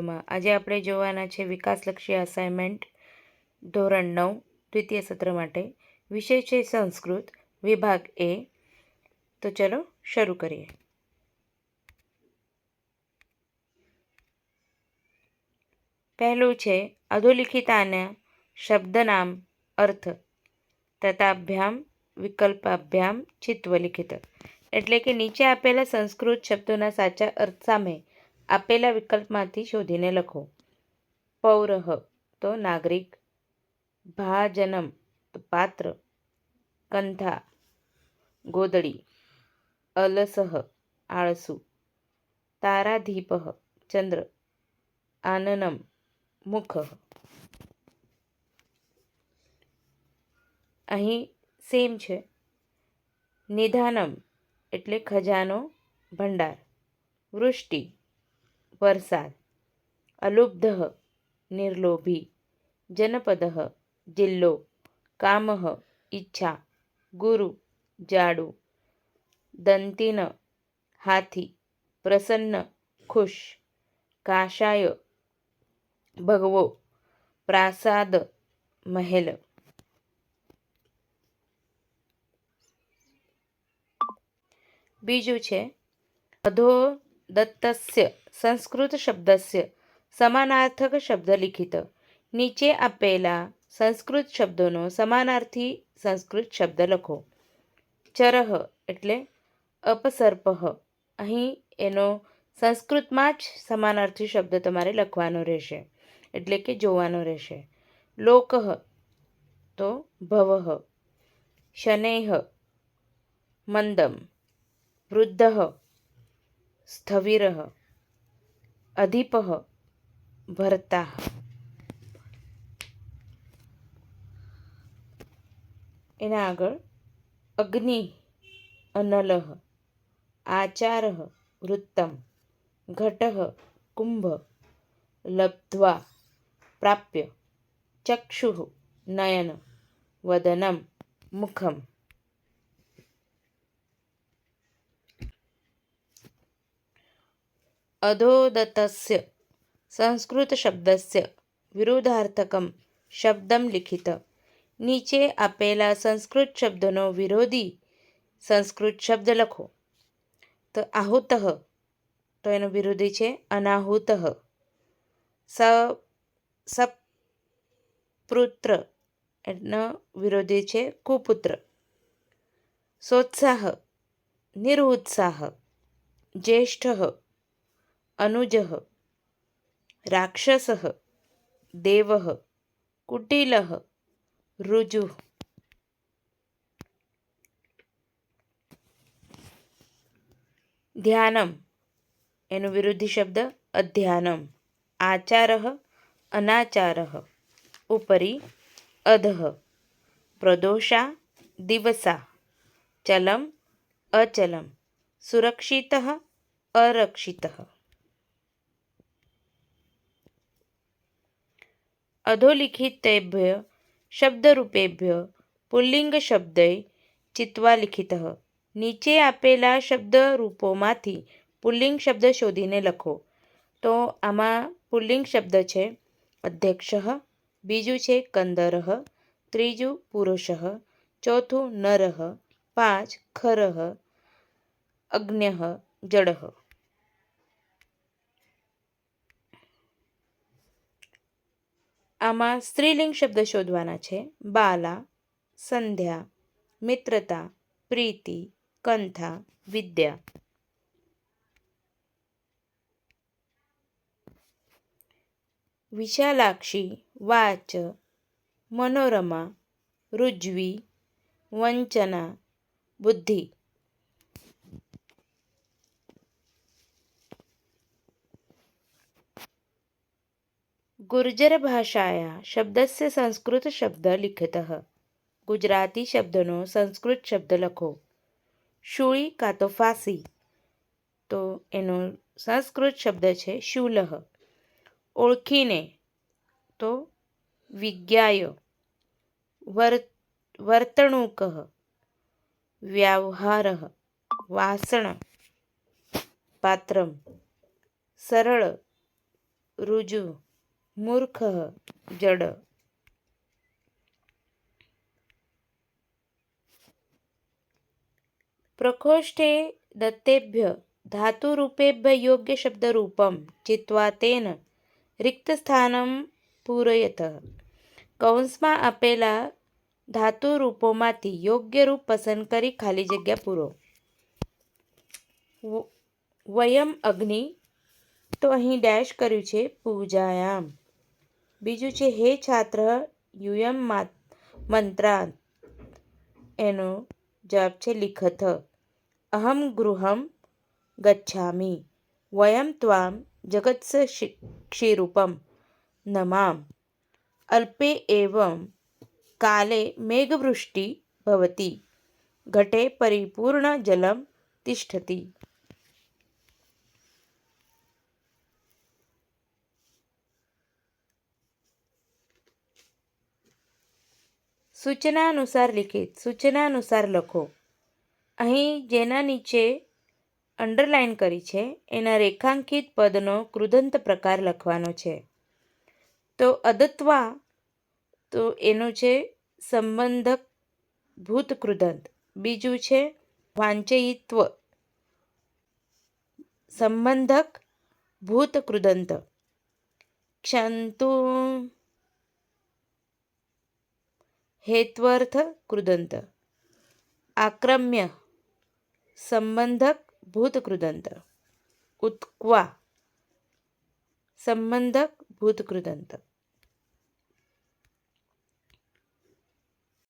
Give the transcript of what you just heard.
વિડીયોમાં આજે આપણે જોવાના છે વિકાસલક્ષી અસાઇનમેન્ટ ધોરણ નવ, દ્વિતીય સત્ર માટે. વિષય છે સંસ્કૃત, વિભાગ એ. તો ચલો શરૂ કરીએ. પહેલું છે અધોલિખિતાના શબ્દનામ અર્થ. તથાભ્યામ, વિકલ્પાભ્યામ ચિત્વલિખિત એટલે કે નીચે આપેલા સંસ્કૃત શબ્દોના સાચા અર્થ સામે આપેલા વિકલ્પમાંથી શોધીને લખો. પૌરહ. તો નાગરિક. ભાજનમ. તો પાત્ર. કંથા ગોદડી. અલસહ. આળસુ. તારાધીપ ચંદ્ર. આનનમ. મુખ. અહીં સેમ છે. નિધાનમ. એટલે ખજાનો, ભંડાર. વૃષ્ટિ. વરસાદ. અલુબ્ધ નિર્લોભી. જનપદ, જિલ્લો. કામ, ઈચ્છા. ગુરુ, જાડુ. દંતિન, હાથી. પ્રસન્ન, ખુશ. કાશાય, ભગવો. પ્રાસાદ, મહેલ. બીજું છે, અધો દત્તસ્ય સંસ્કૃત શબ્દસ્ય સમાનાર્થક શબ્દ લિખિત નીચે આપેલા સંસ્કૃત શબ્દોનો સમાનાર્થી સંસ્કૃત શબ્દ લખો ચરહ એટલે અપસર્પ અહીં એનો સંસ્કૃતમાં જ સમાનાર્થી શબ્દ તમારે લખવાનો રહેશે એટલે કે જોવાનો રહેશે લોકહ તો ભવહ શનૈહ મંદમ વૃદ્ધ સ્થવિર અધિપ ભર્તા એના આગળ અગ્નિ અનલહ આચાર વૃત્તમ ઘટ કુંભ લબ્ધ્વા પ્રાપ્ય ચક્ષુ નયન વદનમ મુખમ અધોદતસ્ય સંસ્કૃતશબ્દસ્ય વિરુદ્ધાર્થકમ શબ્દમ લિખિત નીચે આપેલા સંસ્કૃત શબ્દનો વિરોધી સંસ્કૃત શબ્દ લખો તો આહુત તો એનો વિરોધી છે અનાહુત સ સપુત્ર એનો વિરોધી છે કુપુત્ર સોત્સાહ નિરુત્સાહ જ્યેષ્ઠ અનુજ રાક્ષસ દેવ કુટિલ ઋજુ ધ્યાનમ એનું વિરુદ્ધી શબ્દ અધ્યાનમ આચાર અનાચાર ઉપરી અધઃ પ્રદોષા દિવસા ચલમ અચલમ સુરક્ષિત અરક્ષિત અધોલિખિતેભ્ય શબ્દરૂપેભ્ય પુલ્લિંગશબ્દૈ ચિત્વા લિખિત નીચે આપેલા શબ્દરૂપોમાંથી પુલ્લિંગ શબ્દ શોધીને લખો તો આમાં પુલ્લિંગ શબ્દ છે અધ્યક્ષ બીજું છે કંદરહ ત્રીજું પુરુષ ચોથું નરહ પાંચ ખરહ અગ્ન્ય જડહ આમાં સ્ત્રીલિંગ શબ્દ શોધવાના છે. બાલા, સંધ્યા, મિત્રતા, પ્રીતિ, કંથા, વિદ્યા. વિશાલાક્ષી, વાચ, મનોરમા, રુજવી, વંચના, બુદ્ધિ. ગુર્જરભાષાયા શબ્દસ્ય સંસ્કૃત શબ્દ લિખિત ગુજરાતી શબ્દનો સંસ્કૃત શબ્દ લખો શૂળી કાં તો ફાંસી તો એનો સંસ્કૃત શબ્દ છે શૂલહ ઓળખીને તો વિજ્ઞાય વર વર્તણૂક વ્યવહાર વાસણ પાત્રમ સરળ મૂર્ખ, જડ. પ્રકોષ્ઠે દત્તેભ્ય, ધાતુરૂપેભ્ય યોગ્ય શબ્દરૂપમ ચિત્વા તેન, રિક્તસ્થાનમ પૂરયત. કૌંસમાં આપેલા ધાતુ રૂપોમાંથી યોગ્ય રૂપ પસંદ કરી ખાલી જગ્યા પૂરો. વયમ અગ્નિ, તો અહીં ડેશ કર્યું છે પૂજાયામ. બીજું છે, હે છાત્ર, યુયમ મા- મંત્રાંત એનો જવાબ છે, લિખત. અહમ ગૃહમ ગચ્છામી. વયમ ત્વામ જગત્સ ક્ષીરૂપમ. નમામ. અલ્પે એવમ કાલે મેઘવૃષ્ટિ ભવતી. ઘટે પરિપૂર્ણ જલમ તિષ્ઠતિ. સૂચનાનુસાર લિખિત સૂચના અનુસાર લખો. અહીં જેના નીચે અંડરલાઇન કરી છે, એના રેખાંકિત પદનો કૃદંત પ્રકાર લખવાનો છે. તો અદત્વા, તો એનું છે સંબંધક ભૂત કૃદંત. બીજું છે વાંચયિત્વ, સંબંધક ભૂત કૃદંત. ક્ષંતુ હેત્વર્થ કૃદંત આક્રમ્ય સંબંધક ભૂત કૃદંત ઉત્ક્વા સંબંધક ભૂત કૃદંત